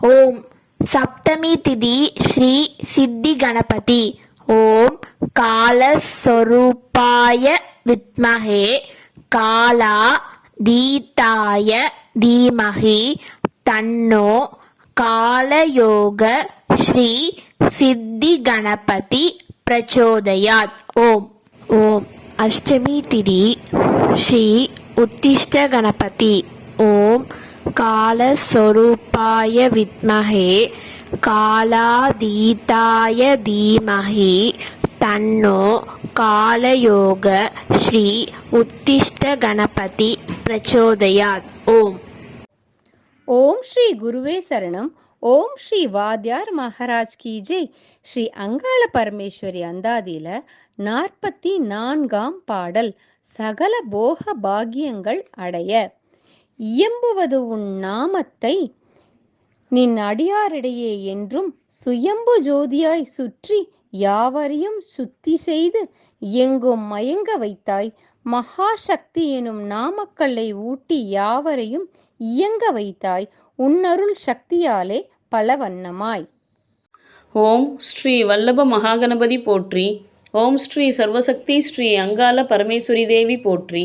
ஓம் சப்தமி திதி ஸ்ரீ சித்தி கணபதி. ஓம் காலஸ்வரூபாய வித்மகே. காலா தீதாய தீமகி. தன்னோ காலயோக ஸ்ரீ சித்தி கணபதி பிரச்சோதயாத். ஓம். ஓம் அஷ்டமி திதி ஸ்ரீ உத்திஷ்ட கணபதி. ஓம் காலஸ்வரூபாய வித்மகே காலாதீதாய தீமகி தன்னோ காலயோக ஸ்ரீ உத்திஷ்ட கணபதி பிரச்சோதயாத். ஓம். ஓம் ஸ்ரீ குருவே சரணம். ஓம் ஸ்ரீ வாத்யார் மகாராஜ் கி ஜெய். ஸ்ரீ அங்காள பரமேஸ்வரி அந்தாதியில நாற்பத்தி நான்காம் பாடல் சகல போக பாக்கியங்கள் அடைய. இயம்புவது உன் நாமத்தை. நின் அடியாரிடையே என்றும் சுயம்பு ஜோதியாய் சுற்றி யாவரையும் சுத்தி செய்து எங்கும் மயங்க வைத்தாய். மகாசக்தி எனும் நாமக்கல்லை ஊட்டி யாவரையும் இயங்க வைத்தாய். உன்னருள் சக்தியாலே பல வண்ணமாய் ஓம் ஸ்ரீ வல்லப மகாகணபதி போற்றி. ஓம் ஸ்ரீ சர்வசக்தி ஸ்ரீ அங்காள பரமேஸ்வரி தேவி போற்றி.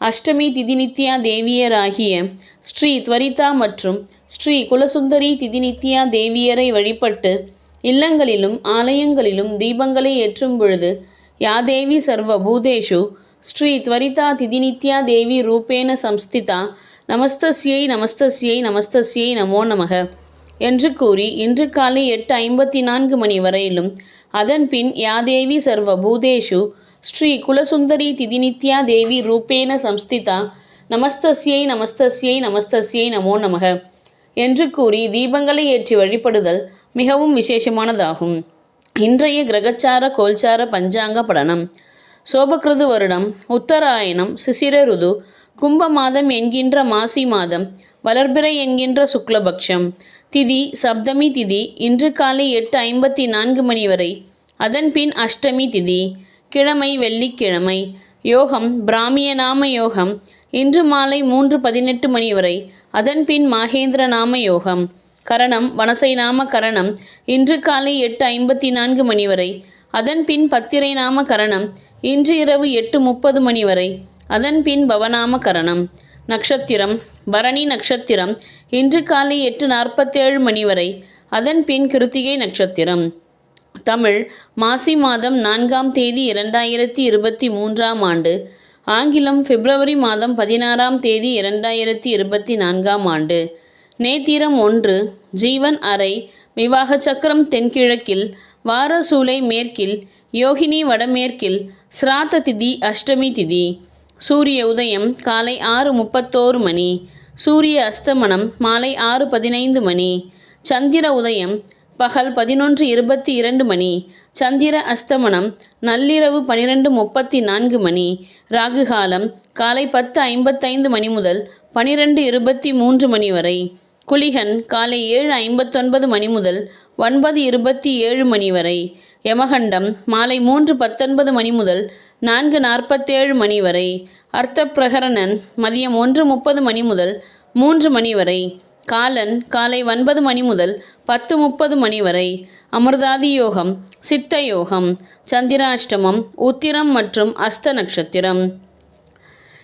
அஷ்டமி திதிநித்யா தேவியராகிய ஸ்ரீ துவரிதா மற்றும் ஸ்ரீ குலசுந்தரி திதிநித்யா தேவியரை வழிபட்டு இல்லங்களிலும் ஆலயங்களிலும் தீபங்களை ஏற்றும் பொழுது யாதேவி சர்வ பூதேஷு ஸ்ரீ துவரிதா திதிநித்யா தேவி ரூபேன சம்ஸ்திதா நமஸ்தஸ்யை நமஸ்தஸ்யை நமஸ்தஸ்யை நமோ நமக என்று கூறி இன்று காலை எட்டு ஐம்பத்தி நான்கு மணி வரையிலும் அதன்பின் யாதேவி சர்வ பூதேஷு ஸ்ரீ குலசுந்தரி திதிநித்யா தேவி ரூபேன சம்ஸ்திதா நமஸ்தஸ்யை நமஸ்தஸ்யை நமஸ்தஸ்யை நமோ நமக என்று கூறி தீபங்களை ஏற்றி வழிபடுதல் மிகவும் விசேஷமானதாகும். இன்றைய கிரகச்சார கோல்சார பஞ்சாங்க படனம். சோபகிருது வருடம் உத்தராயணம் சிசிர ருது கும்ப மாதம் என்கின்ற மாசி மாதம் வளர்பிறை என்கின்ற சுக்லபக்ஷம். திதி சப்தமி திதி இன்று காலை எட்டு ஐம்பத்தி நான்கு மணி வரை. அதன் பின் அஷ்டமி திதி கிழமை வெள்ளிக்கிழமை. யோகம் பிராமிய நாம யோகம் இன்று மாலை மூன்று பதினெட்டு மணி வரை. அதன் பின் மாகேந்திர நாம யோகம். கரணம் வனசை நாம கரணம் இன்று காலை எட்டு ஐம்பத்தி நான்கு மணி வரை. அதன் பின் பத்திரை நாம கரணம் இன்று இரவு எட்டு முப்பது மணி வரை. அதன் பின் பவநாம கரணம். நட்சத்திரம் பரணி நட்சத்திரம் இன்று காலை எட்டு நாற்பத்தேழு மணி வரை அதன் பின் கிருத்திகை நட்சத்திரம். தமிழ் மாசி மாதம் நான்காம் தேதி இரண்டாயிரத்தி இருபத்தி மூன்றாம் ஆண்டு ஆங்கிலம் பிப்ரவரி மாதம் பதினாறாம் தேதி இரண்டாயிரத்தி இருபத்தி நான்காம் ஆண்டு. நேத்திரம் ஒன்று ஜீவன் அறை விவாக சக்கரம் தென்கிழக்கில் வாரசூலை மேற்கில் யோகினி வடமேற்கில் ஸ்ராத்த திதி அஷ்டமி திதி. சூரிய உதயம் காலை ஆறு முப்பத்தோரு மணி. சூரிய அஸ்தமனம் மாலை ஆறு பதினைந்து மணி. சந்திர உதயம் பகல் பதினொன்று இருபத்தி இரண்டு மணி. சந்திர அஸ்தமனம் நள்ளிரவு பனிரெண்டு முப்பத்தி நான்கு மணி. ராகுகாலம் காலை பத்து ஐம்பத்தைந்து மணி முதல் பனிரெண்டு இருபத்தி மூன்று மணி வரை. குளிகன் காலை ஏழு ஐம்பத்தொன்பது மணி முதல் ஒன்பது இருபத்தி ஏழு மணி வரை. யமகண்டம் மாலை மூன்று பத்தொன்பது மணி முதல் நான்கு நாற்பத்தேழு மணி வரை. அர்த்த பிரகரணன் மதியம் ஒன்று முப்பது மணி முதல் மூன்று மணி வரை. காலன் காலை ஒன்பது மணி முதல் பத்து முப்பது மணி வரை. அமிர்தாதி யோகம் சித்த யோகம் சந்திராஷ்டமம் உத்திரம் மற்றும் அஸ்த நட்சத்திரம்.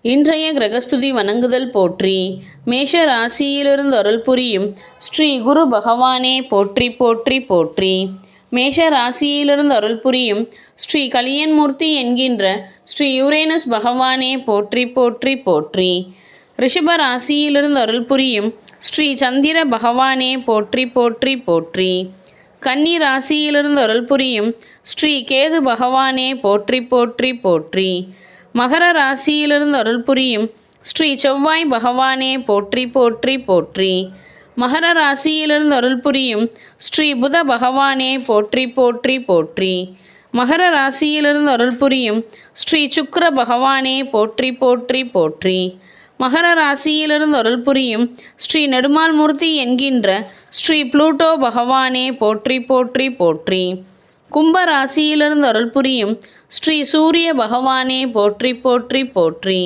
இன்றைய கிரகஸ்துதி வணங்குதல் போற்றி. மேஷ ராசியிலிருந்து அருள் புரியும் ஸ்ரீ குரு பகவானே போற்றி போற்றி போற்றி. மேஷ ராசியிலிருந்து அருள் புரியும் ஸ்ரீ கலியன்மூர்த்தி என்கின்ற ஸ்ரீ யுரேனஸ் பகவானே போற்றி போற்றி போற்றி. ரிஷப ராசியிலிருந்து அருள் புரியும் ஸ்ரீ சந்திர பகவானே போற்றி போற்றி போற்றி. கன்னி ராசியிலிருந்து அருள் புரியும் ஸ்ரீ கேது பகவானே போற்றி போற்றி போற்றி. மகர ராசியிலிருந்து அருள் புரியும் ஸ்ரீ செவ்வாய் பகவானே போற்றி போற்றி போற்றி. மகர ராசியிலிருந்து அருள் புரியும் ஸ்ரீ புத பகவானே போற்றி போற்றி போற்றி. மகர ராசியிலிருந்து அருள் புரியும் ஸ்ரீ சுக்கர பகவானே போற்றி போற்றி போற்றி. மகர ராசியிலிருந்து அருள் புரியும் ஸ்ரீ நெடுமால் மூர்த்தி என்கின்ற ஸ்ரீ புளூட்டோ பகவானே போற்றி போற்றி போற்றி. கும்ப ராசியிலிருந்து அருள் புரியும் ஸ்ரீ சூரிய பகவானே போற்றி போற்றி போற்றி.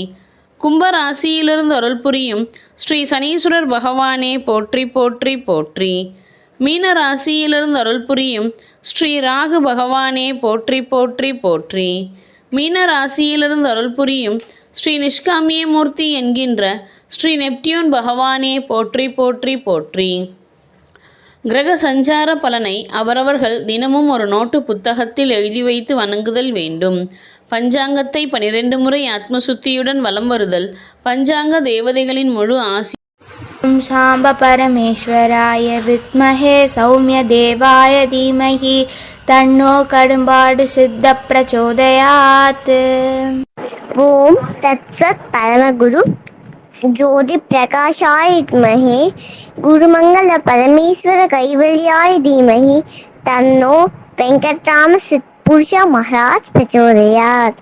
கும்பராசியிலிருந்து அருள் புரியும் ஸ்ரீ சனீஸ்வரர் பகவானே போற்றி போற்றி போற்றி. மீன ராசியிலிருந்து அருள் புரியும் ஸ்ரீ ராகு பகவானே போற்றி போற்றி போற்றி. மீன ராசியிலிருந்து அருள் புரியும் ஸ்ரீ நிஷ்காமிய மூர்த்தி என்கின்ற ஸ்ரீ நெப்டியூன் பகவானே போற்றி போற்றி போற்றி. கிரக சஞ்சார பலனை அவரவர்கள் தினமும் ஒரு நோட்டு புத்தகத்தில் எழுதி வைத்து வணங்குதல் வேண்டும். பஞ்சாங்கத்தை பனிரெண்டு முறை ஆத்மசுத்தியுடன் வலம் வருதல். பஞ்சாங்க தேவதைகளின் முழு ஆசி சாம்ப பரமேஸ்வராய வித்மஹே சௌமிய தேவாய தீமகி தன்னோ கடும்பாடு சித்த பிரச்சோதயாத். ஓம் தத்சத் பரமகுரு ஜோதி பிரகாஷாய வித்மஹே குருமங்கள பரமேஸ்வர கைவல்யாய தீமகி தன்னோ வெங்கட்ராம சித்த पुरुष महाराज प्रचोदयात्